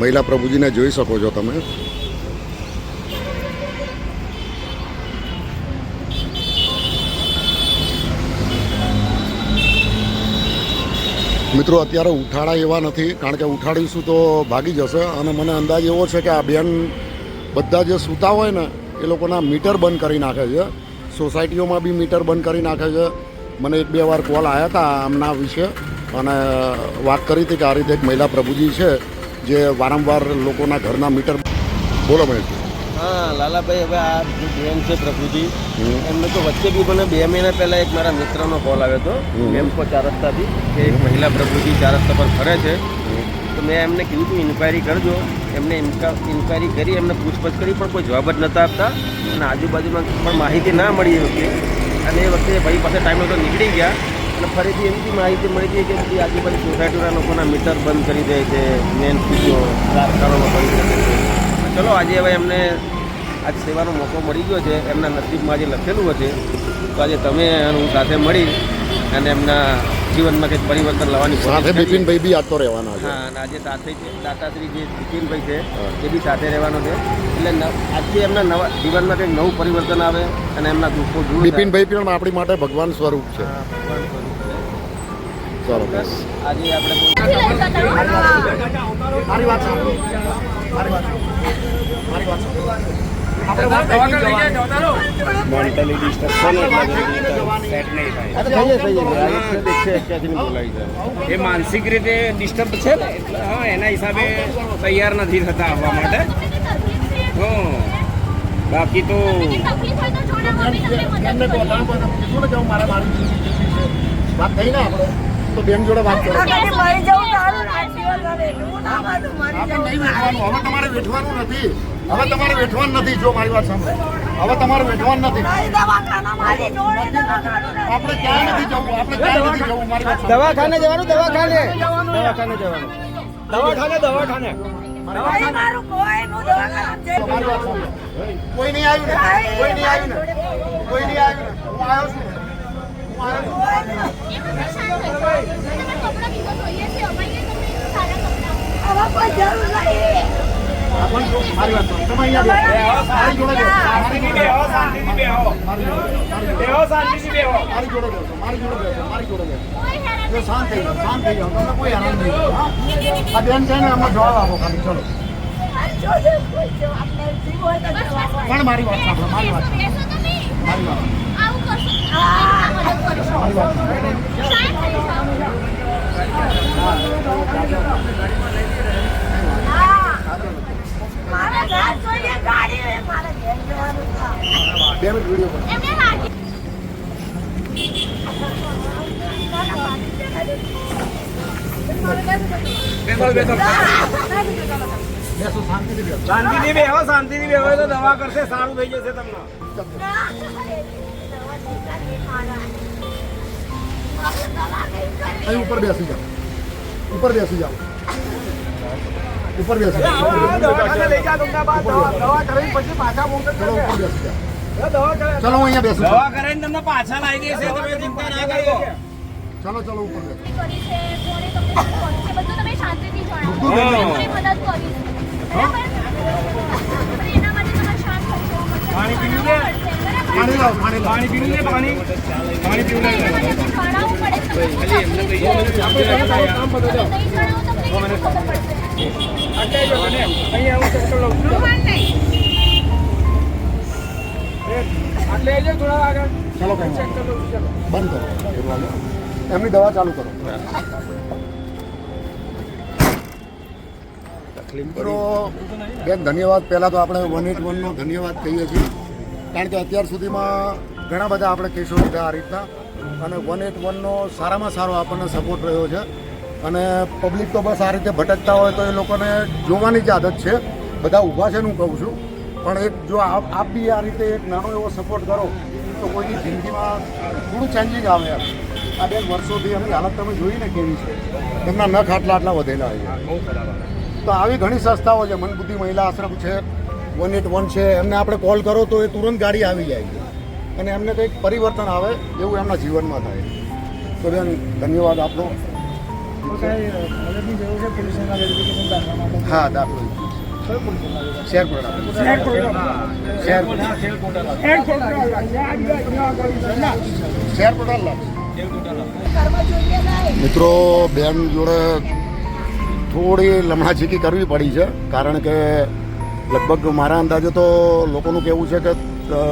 મહિલા પ્રભુજીને જોઈ શકો છો તમે. મિત્રો, અત્યારે ઉઠાડા એવા નથી, કારણ કે ઉઠાડીશું તો ભાગી જશે. અને મને અંદાજ એવો છે કે આ બેન બધા જે સૂતા હોય ને, એ લોકોના મીટર બંધ કરી નાખે છે. સોસાયટીઓમાં બી મીટર બંધ કરી નાખે છે. મને એક બે વાર કોલ આવ્યા હતા આમના વિશે. અને વાત કરી હતી કે આ રીતે એક મહિલા પ્રભુજી છે. જે વારંવાર લોકોના ઘરના મીટર બોલો ભાઈ હા લાલાભાઈ હવે આ જે બેન છે પ્રભુજી એમને તો વચ્ચે બી મને બે મહિના પહેલા એક મારા મિત્રનો કોલ આવ્યો હતો. મેમકો ચાર રસ્તાથી કે એક મહિલા પ્રભુજી ચાર રસ્તા પર ફરે છે. તો મેં એમને કીધું હતું ઇન્ક્વાયરી કરજો. એમને ઇન્ક્વાયરી કરી એમને પૂછપછ કરી પણ કોઈ જવાબ જ નહોતા આપતા. અને આજુબાજુમાં પણ માહિતી ના મળી એ વખતે. અને એ વખતે ભાઈ પાસે ટાઈમ હતો નીકળી ગયા. અને ફરીથી એવી માહિતી મળી હતી કે બધી આજુબાજુ સોસાયટીના લોકોના મીટર બંધ કરી દે છે મેન સ્વીચો કારખાનામાં બંધ કરી દે છે. ચલો, આજે હવે એમને આજ સેવાનો મોકો મળી ગયો છે, એમના નસીબમાં જે લખેલું હશે, તો આજે તમે હું સાથે મળી અને એમના જીવનમાં કંઈક પરિવર્તન લાવવાની સાથે. બિપિનભાઈ બી તો રહેવાના છે. હા અને આજે સાથે છે દાતાશ્રી જે બિપિનભાઈ છે એ બી સાથે રહેવાનો છે. એટલે આજથી એમના નવા જીવનમાં કંઈક નવું પરિવર્તન આવે અને એમના દુઃખો દૂર બિપિનભાઈ પણ આપણી માટે ભગવાન સ્વરૂપ છે. હા, ભગવાન સ્વરૂપ છે. ચાલો બસ. આજે આપણે મારી વાત સાંભળો. મારી વાત મારી વાત થઈએ એ માનસિક રીતે ડિસ્ટર્બ છે ને હા એના હિસાબે તૈયાર નથી થતા આવવા માટે. હં બાકી તો. વાત થઈ ને આપણે? તો બેન જોડે વાત કરો. મરી જવું તારું નથી. હવે તમારે વેઠવાનું નથી જો મારી વાત સાંભળો. હવે તમારે વેઠવાનું નથી. આપણે ક્યાંય નથી જવું? આપણે ક્યાં નથી જવું? મારી વાત. દવાખાને જવાનું દવાખાને. દવાખાને જવાનું. દવાખાને દવાખાને. કોઈ નહીં આવ્યું ને? કોઈ નહીં આવ્યું ને? કોઈ નહીં આવ્યું ને? હું આવ્યો છું. હું આવ્યો છું. હવે કોઈ જરૂર નહીં. મારી વાત. તમે અહીંયા જોડે. મારી જોડે બેહો. શાંતિથી બેહો બેહો શાંતિથી બેહો મારી જોડે બેસો મારી જોડે બેસો મારી જોડે બેસો જો શાંત થઈ જાઓ શાંત થઈ જાઓ તમને કોઈ હેરાન નહીં? આ બેન છે ને અમને જવાબ આપો ખાલી ચલો. પણ મારી વાત સાંભળો મારી વાત. મારી વાત. મારી વાત સાંભળો. હા. મારે ઘર જોઈએ ગાડી હોય, મારે ઘેર જવાનું છે. બે મિનિટ વીડિયો બેસો શાંતિથી બેહો શાંતિથી બેહો તો દવા કરશે સારું થઈ જશે તમને. અહીં ઉપર બેસી જાઓ. ઉપર બેસી જાઓ. ઉપર બેસી. જાઓ દવાખાને લઈ જા તમને બાદ દવા દવા કરીને પછી પાછા મોકલ ચલો હું અહીંયા બેસું દવા કરીને તમને પાછા લાવી દેશે તમે ચિંતા ના કરો ચલો ચલો ઉપર પણ પીવું છે? પાણી લાવો પાણી પાણી પીવું ને પાણી? પાણી પીવું ખાલી એમને. આપણે કામ બધું ચલો. બંધ કરો. એમની દવા ચાલુ કરો. મિત્રો બેન ધન્યવાદ. પહેલાં તો આપણે વન એટ વનનો ધન્યવાદ કહીએ છીએ. કારણ કે અત્યાર સુધીમાં ઘણા બધા આપણે કેસો લીધા આ રીતના. અને વન એટ વનનો સારામાં સારો આપણને સપોર્ટ રહ્યો છે. અને પબ્લિક તો બસ આ રીતે ભટકતા હોય તો એ લોકોને જોવાની જ આદત છે. બધા ઊભા છે હું કહું છું. પણ એક જો આપ આપ બી આ રીતે એક નાનો એવો સપોર્ટ કરો તો કોઈની જિંદગીમાં થોડું ચેન્જિંગ આવે આ બે વર્ષોથી એમની હાલત તમે જોઈ ને કેવી છે? એમના નખ આટલા આટલા વધેલા છે. તો આવી ઘણી સંસ્થાઓ છે મનબુદ્ધિ મહિલા આશ્રમ છે વન એટ વન છે એમને આપણે કોલ કરો તો એ તુરંત ગાડી આવી જાય છે. અને એમને કંઈક પરિવર્તન આવે એવું એમના જીવનમાં થાય. તો બેન ધન્યવાદ આપનો. હા દાખલો. મિત્રો બેન જોડે થોડી લમણાચીકી કરવી પડી છે કારણ કે લગભગ મારા અંદાજે તો લોકોનું કહેવું છે કે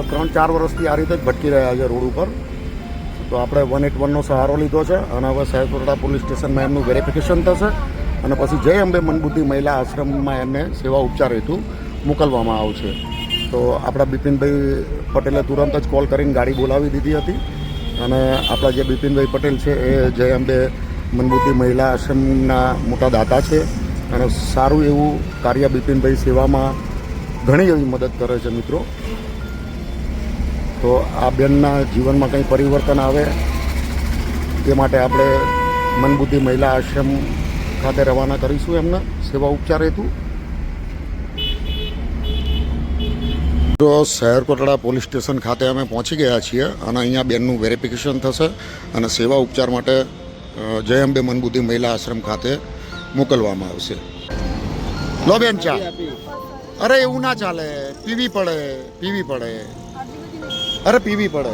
ત્રણ ચાર વર્ષથી આ રીતે જ ભટકી રહ્યા છે રોડ ઉપર. તો આપણે વન એટ વનનો સહારો લીધો છે અને હવે સાહેબપુરડા પોલીસ સ્ટેશનમાં એમનું વેરિફિકેશન થશે અને પછી જય અંબે મનબુદ્ધિ મહિલા આશ્રમમાં એમને સેવા ઉપચાર હેતુ મોકલવામાં આવશે. તો આપણા બિપિનભાઈ પટેલે તુરંત જ કોલ કરીને ગાડી બોલાવી દીધી હતી અને આપણા જે બિપિનભાઈ પટેલ છે એ જય અંબે મનબુદ્ધિ મહિલા આશ્રમના મોટા દાતા છે અને સારું એવું કાર્ય બિપિનભાઈ સેવામાં ઘણી એવી મદદ કરે છે મિત્રો. તો આ બેનના જીવનમાં કંઈ પરિવર્તન આવે એ માટે આપણે મનબુદ્ધિ મહિલા આશ્રમ ખાતે રવાના કરીશું એમને સેવા ઉપચાર હેતુ. તો શહેર કોટડા પોલીસ સ્ટેશન ખાતે અમે પહોંચી ગયા છીએ અને અહીંયા બેનનું વેરિફિકેશન થશે અને સેવા ઉપચાર માટે જય અંબે મનબુદ્ધિ મહિલા આશ્રમ ખાતે મોકલવામાં આવશે. લો બેન ચા. અરે એવું ના ચાલે. પીવી પડે પીવી પડે. અરે પીવી પડે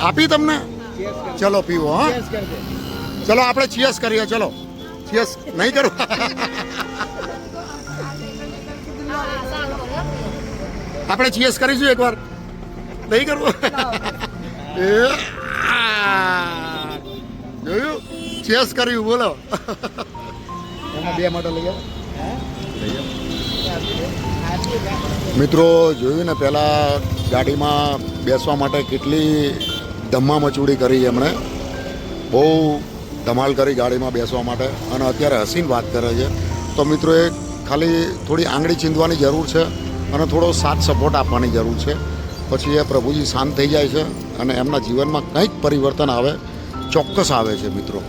આપી તમને ચલો પીવો હા ચલો આપણે ચિયસ કરીએ ચલો ચિયસ નહીં કરું આપણે ચિયસ કરીશું એકવાર નહીં કરવું એ આ. જોયું ચેસ કર્યું બોલો એમાં બે માટે લઈ આવો મિત્રો, જોયું ને, પહેલાં ગાડીમાં બેસવા માટે કેટલી ધમ્મા મચૂડી કરી એમણે. બહુ ધમાલ કરી ગાડીમાં બેસવા માટે. અને અત્યારે હસીન વાત કરે છે. તો મિત્રો, એ ખાલી થોડી આંગળી ચીંધવાની જરૂર છે અને થોડો સાથ સપોર્ટ આપવાની જરૂર છે. પછી એ પ્રભુજી શાંત થઈ જાય છે અને એમના જીવનમાં કંઈક પરિવર્તન આવે, ચોક્કસ આવે છે મિત્રો.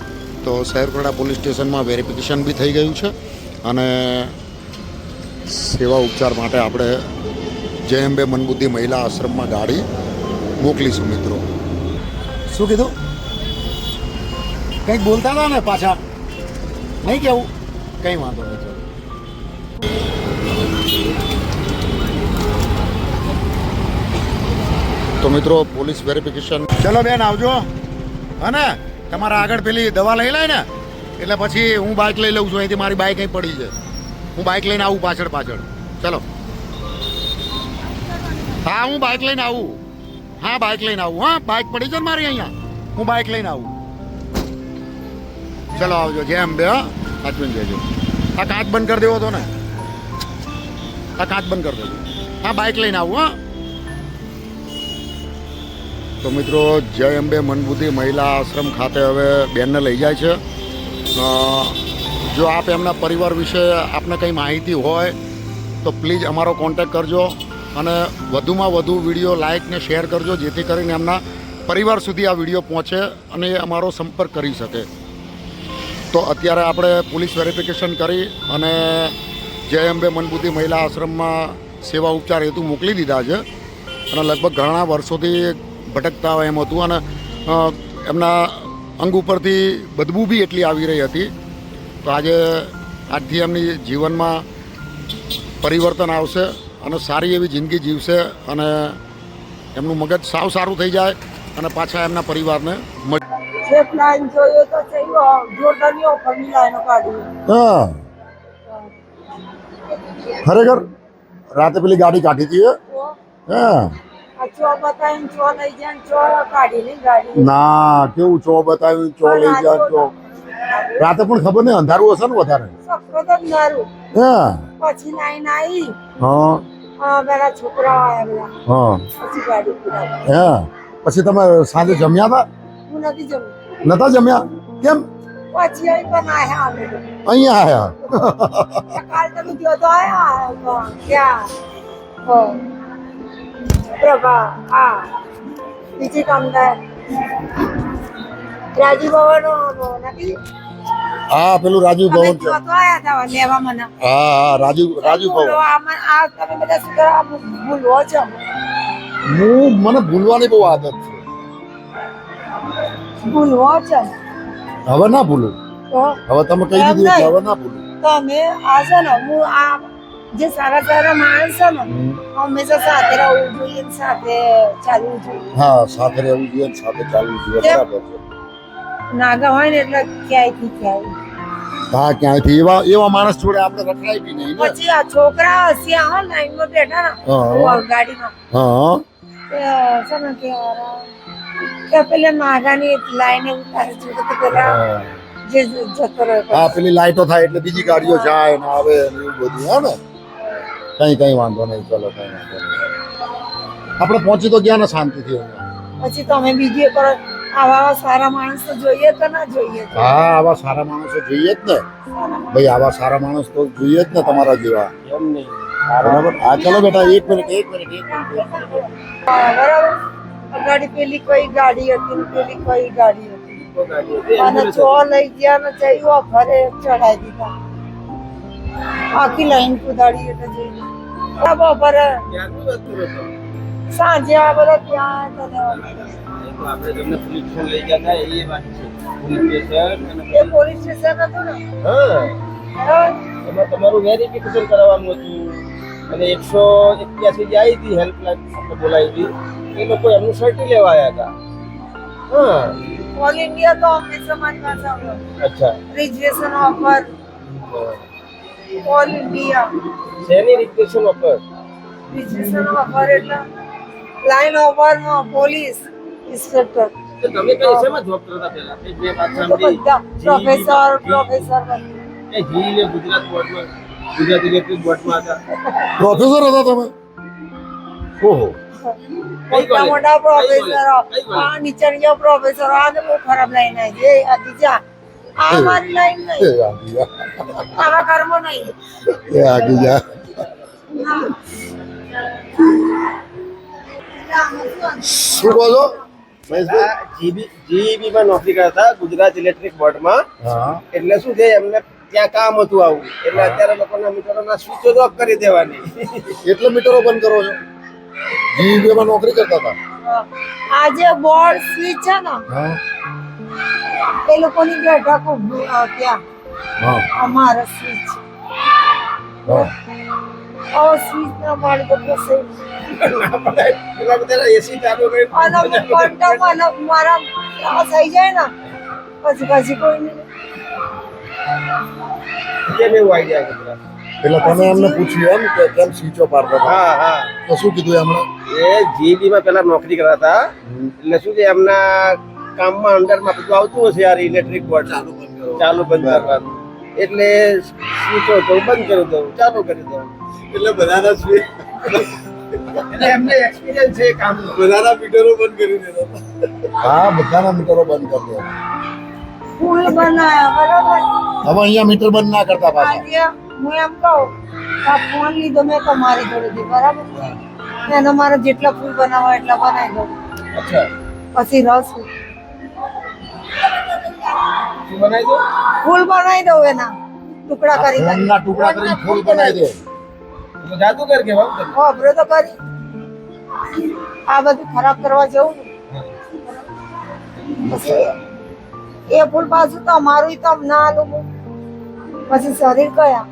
તો શહેરખોડા પોલીસ સ્ટેશનમાં વેરિફિકેશન બી થઈ ગયું છે અને સેવા ઉપચાર માટે આપણે જય અંબે મનબુદ્ધિ મહિલા આશ્રમમાં ગાડી મોકલીશું મિત્રો. શું કીધું? કંઈક બોલતા હતા ને પાછા? નહીં કેવું? કંઈ વાંધો નહીં તો મિત્રો, પોલીસ વેરિફિકેશન ચલો બેન, આવજો. હને? તમારા આગળ પેલી દવા લઈ લે ને. એટલે પછી હું બાઇક લઈ લઉં છું. અહીંથી મારી બાઇક અહીં પડી છે. હું બાઇક લઈને આવું પાછળ પાછળ. ચલો. હા, હું બાઇક લઈને આવું. હા બાઇક લઈને આવું. હા બાઇક પડી છે મારી અહીંયા. હું બાઇક લઈને આવું. ચલો, આવજો. જેમ બે હા. સાચવીને જજો આ કાચ બંધ કરી દેવો હતો ને. આ કાચ બંધ કરી દેજો. હા બાઇક લઈને આવું, હા. તો મિત્રો, જય અંબે મનબુદ્ધિ મહિલા આશ્રમ ખાતે હવે બેનને લઈ જાય છે. જો આપ એમના પરિવાર વિશે આપને કંઈ માહિતી હોય, તો પ્લીઝ અમારો કોન્ટેક કરજો અને વધુમાં વધુ વીડિયો લાઇક ને શેર કરજો, જેથી કરીને એમના પરિવાર સુધી આ વીડિયો પહોંચે અને એ અમારો સંપર્ક કરી શકે. તો અત્યારે આપણે પોલીસ વેરિફિકેશન કરી અને જય અંબે મનબુદ્ધિ મહિલા આશ્રમમાં સેવા ઉપચાર હેતુ મોકલી દીધા છે. અને લગભગ ઘણા વર્ષોથી ભટકતા હોય એમ હતું અને એમના અંગ ઉપરથી બદબૂ બી એટલી આવી રહી હતી. તો આજે આજથી એમની જીવનમાં પરિવર્તન આવશે અને સારી એવી જિંદગી જીવશે અને એમનું મગજ સાવ સારું થઈ જાય અને પાછા એમના પરિવારને હા. ખરેખર રાતે પેલી ગાડી કાઢી હતી હા. ના કેવું ચો બતાવ્યું ચો લઈ જાય ચો? રાતે પણ ખબર નહીં અંધારું હશે ને વધારે? સખત અંધારું હા. પછી નાઈ નાઈ. હા. હા પેલા છોકરાઓ આવ્યા. બધા હા. પછી ગાડી પુરાવી હા. પછી તમે સાંજે જમ્યા હતા? હું નથી જમી. નતા જમ્યા? કેમ? પછી અહીં પણ આયા અમે લોકો. અહીંયા આયા? કાલ તમે ગયો તો આયા પણ ક્યાં? હો. પ્રભા હા. બીજી કામદાર રાજીવ ભવન નથી? હા પેલું રાજીવ ભવન છે હા હા રાજીવ રાજીવ ભવન. આ તમે બધા શું કરો? ભૂલવો છો? હું મને ભૂલવાની બહુ આદત છે. ભૂલવો છો? હવે ના ભૂલું. હવે તમે કહી દીધું હવે ના ભૂલું. તમે આ છે ને હું આ જે સારા સારા માણસ છે ને હંમેશા સાથે રહેવું જોઈએ સાથે ચાલવું જોઈએ. હા સાથે રહેવું જોઈએ સાથે ચાલવું જોઈએ બરાબર છે. નાગા હોય ને એટલે ક્યાંયથી ક્યાંય. હા ક્યાંયથી? એવા એવા માણસ જોડે આપણે રખાય બી નહીં પછી આ છોકરા હસ્યા હો લાઈનમાં બેઠા ને. ગાડીમાં. હા. છે ને કે કે પેલા નાગાની લાઈને ઉતારે છે તો પેલા હા. જે જતો રહ્યો હા પેલી લાઈટો થાય એટલે બીજી ગાડીઓ જાય ને આવે ને એવું બધું હા ને? કઈ કઈ વાંધો નહીં ચલો કઈ વાંધો નહીં. આપણે પહોંચી તો ગયા ને શાંતિથી અહીંયા. પછી તમે બીજી કરો આવા આવા સારા માણસ જોઈએ તો ના જોઈએ હા આવા સારા માણસો જોઈએ જ ને. ભાઈ આવા સારા માણસ તો જોઈએ જ ને તમારા જેવા. એમ બરાબર? હા ચલો બેટા એક મિનિટ એક મિનિટ બરાબર. ગાડી પેલી કઈ ગાડી હતી પેલી કઈ ગાડી હતી. અને લઈ ગયા ને જઈ ઘરે ચડાઈ દીધા. આખી લાઈન કુદાડી એટલે જઈ સાંજે આ બધા ત્યાં તને આપણે તમને પોલીસ સ્ટેશન લઈ ગયા એ વાત છે. પોલીસ સ્ટેશન પોલીસ સ્ટેશન હતું ને. હા. એમાં તમારું વેરિફિકેશન કરાવવાનું હતું. અને એકસો એક્યાસી જે આવી હતી હેલ્પલાઇન બોલાવી હતી એ લોકો એમનું સર્ટી લેવા આવ્યા હતા. હા. ઓલ ઇન્ડિયા તો અચ્છા. રિજર્વેશન ઓફર ઓલ ઇન્ડિયા શેની રિક્વેશન ઓફર રિજર્વેશન ઓફર એટલે લાઈન ઓફર પોલીસ ઇન્સ્પેક્ટર તો તમે કઈ શેમાં જોબ કરતા પહેલા? એ બે વાત સાંભળી? પ્રોફેસર પ્રોફેસર બધા. એ જીલે ગુજરાત બોર્ડમાં ગુજરાત ઇલેક્ટ્રિક બોર્ડમાં હતા. પ્રોફેસર હતા તમે? ઓહો. મોટા મોટા પ્રોફેસરો college? કઈ college? આ નીચેની પ્રોફેસરો આ બહુ ખરાબ લાઈન આવી છે. આ આ મારી લાઈન નહીં. આવા કર્મો નહીં. એ આગી શું કહો છો? જીબી જીઈબીમાં નોકરી કરતા ગુજરાત ઇલેક્ટ્રિક બોર્ડમાં એટલે શું છે એમને ત્યાં કામ હતું આવું. એટલે અત્યારે લોકોના મીટરોના સ્વિચો ઓફ કરી દેવાની. એટલે મીટરો બંધ કરો છો? જીબી માં નોકરી કરતા હતા? આજે બોર્ડ સ્વિચ છે ને એ લોકોની બેઠકો ત્યાં. અમારા સ્વિચ હા. ઓ સ્વિચ ના મળે તો કશે પેલા બધા એસી ચાલુ કરી અને અને મારા ત્રાસ થઈ જાય ને પછી પછી કોઈ નહીં. કેમ એવું આઈડિયા? એટલે તમે એમને પૂછ્યું એમ કે કેમ સ્વીચો પાડતા હતા? હા હા. તો શું કીધું એમણે? એ જીબીમાં પેલા નોકરી કરતા હતા. એટલે શું છે એમના કામમાં અંડરમાં બધું આવતું હશે યાર ઇલેક્ટ્રિક બોર્ડ ચાલુ બંધ ચાલુ બંધ કરવાનું. એટલે સ્વીચો તો બંધ કરી દઉં ચાલુ કરી દઉં એટલે બધાના સ્વિચ એટલે એમને એક્સપિરિયન્સ છે કામ બધાના મીટરો બંધ કરી દેતા. હા બધાના મીટરો બંધ કરી દો ફૂલ બનાયા બરાબર? હવે અહીંયા મીટર બંધ ના કરતા પાછા. હું એમ કહું આ ફોન લીધો મેં તમારી જોડેથી બરાબર? એને મારે જેટલા ફૂલ બનાવવા એટલા બનાવી દઉં. અચ્છા. પછી રસ. બનાવી દો? ફૂલ બનાવી દઉં એના. ટુકડા કરી કરી. ટુકડા કરીને ફૂલ બનાવી દો. જાદુગર કે ભાવ વાપરો તો કરી આ બધું ખરાબ કરવા જવું પછી એ ફૂલ પાછું તો અમારું તો ના આલું પછી શરીર કયા?